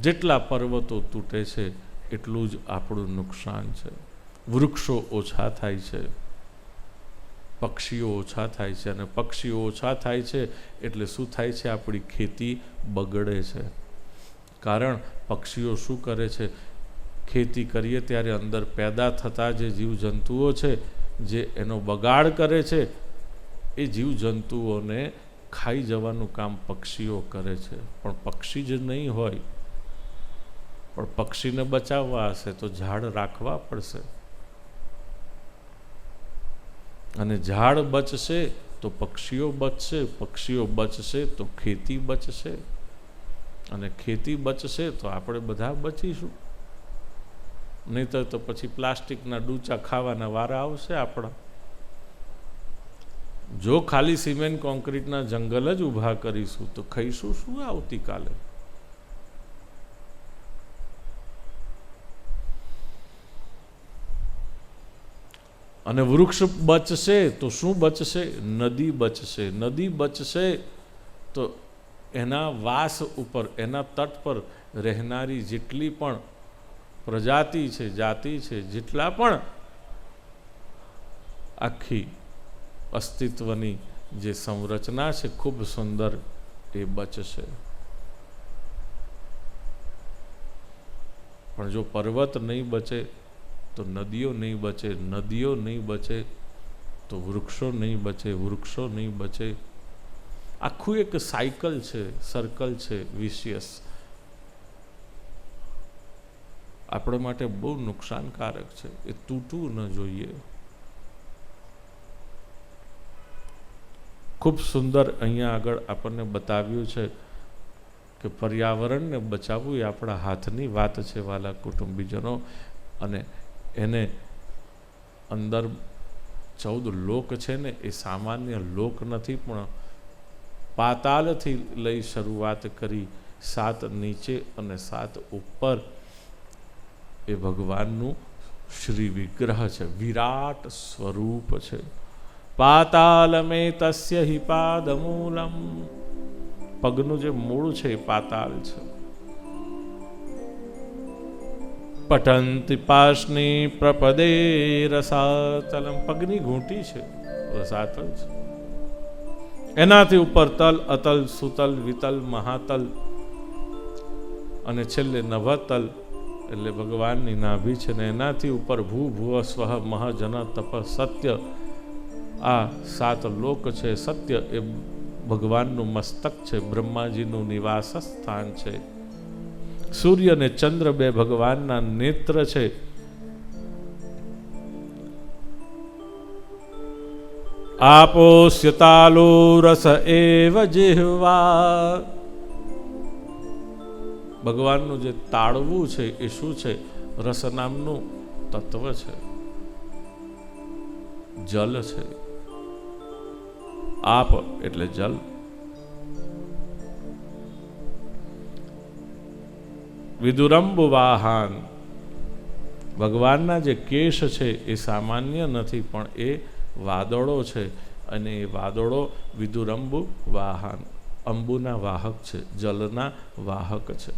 જેટલા પર્વતો તૂટે છે, એટલું જ આપણું નુકસાન છે. વૃક્ષો ઓછા થાય છે. પક્ષીઓ ઓછા થાય છે અને પક્ષીઓ ઓછા થાય છે એટલે શું થાય છે? આપણી ખેતી બગડે છે. કારણ પક્ષીઓ શું કરે છે? ખેતી કરીએ ત્યારે અંદર પેદા થતા જે જીવજંતુઓ છે, જે એનો બગાડ કરે છે, એ જીવજંતુઓને ખાઈ જવાનું કામ પક્ષીઓ કરે છે. પણ પક્ષી જ નહીં હોય. પણ પક્ષીને બચાવવા હશે તો ઝાડ રાખવા પડશે. અને ઝાડ બચશે તો પક્ષીઓ બચશે પક્ષીઓ બચશે તો ખેતી બચશે. અને ખેતી બચશે તો આપણે બધા બચીશું. નહીતર તો પછી પ્લાસ્ટિકના ડૂચા ખાવાના વારા આવશે આપણા. જો ખાલી સિમેન્ટ કોન્ક્રીટના જંગલ જ ઊભા કરીશું તો ખાઈશું શું આવતીકાલે? અને વૃક્ષ બચશે તો શું બચશે? નદી બચશે. નદી બચશે તો એના વાસ ઉપર, એના તટ પર રહેનારી જેટલી પણ પ્રજાતિ છે, જાતિ છે, જેટલા પણ આખી અસ્તિત્વની જે સંરચના છે, ખૂબ સુંદર એ બચશે. પણ જો પર્વત નહીં બચે તો નદીઓ નહીં બચે, નદીઓ નહીં બચે, તો વૃક્ષો નહીં બચે, વૃક્ષો નહીં બચે. આખું એક સાયકલ છે સર્કલ છે વિશિયસ આપણે માટે બહુ નુકસાનકારક છે. એ તૂટવું ન જોઈએ. ખૂબ સુંદર અહીંયા આગળ આપણને બતાવ્યું છે કે પર્યાવરણને બચાવવું એ આપણા હાથની વાત છે, વાલા કુટુંબીજનો. અને એને અંદર ચૌદ લોક છે ને, એ સામાન્ય લોક નથી, પણ પાતાલથી લઈ શરૂઆત કરી સાત નીચે અને સાત ઉપર એ ભગવાનનું શ્રી વિગ્રહ છે, વિરાટ સ્વરૂપ છે. પાતાલમે તસ્ય હિ પાદમૂલમ પગનું જે મૂળ છે એ પાતાલ છે. પઠંતિ પાશની પ્રપદે રસાતલમ પગની ઘૂંટી છે. રસાતલ છે. એનાથી ઉપર તલ, અતલ, સુતલ, વિતલ, મહાતલ અને છેલ્લે નવતલ એટલે ભગવાનની નાભી છે ને એનાથી ઉપર ભૂ, ભુવ સ્વહ મહાજન તપ, સત્ય આ સાત લોક છે. સત્ય એ ભગવાનનું મસ્તક છે. બ્રહ્માજીનું નિવાસ સ્થાન છે. સૂર્ય અને ચંદ્ર બે ભગવાનના નેત્ર છે. આપોસ્યતાલો રસ એવ જેહવા. ભગવાનનું જે તાળવું છે એ શું છે? રસ નામનું તત્વ છે. જલ છે. આપ એટલે જલ. વિદુરંબ વાહન ભગવાનના જે કેશ છે એ સામાન્ય નથી, પણ એ વાદળો છે અને એ વાદળો વિદુરંબુ વાહન અંબુના વાહક છે, જલના વાહક છે.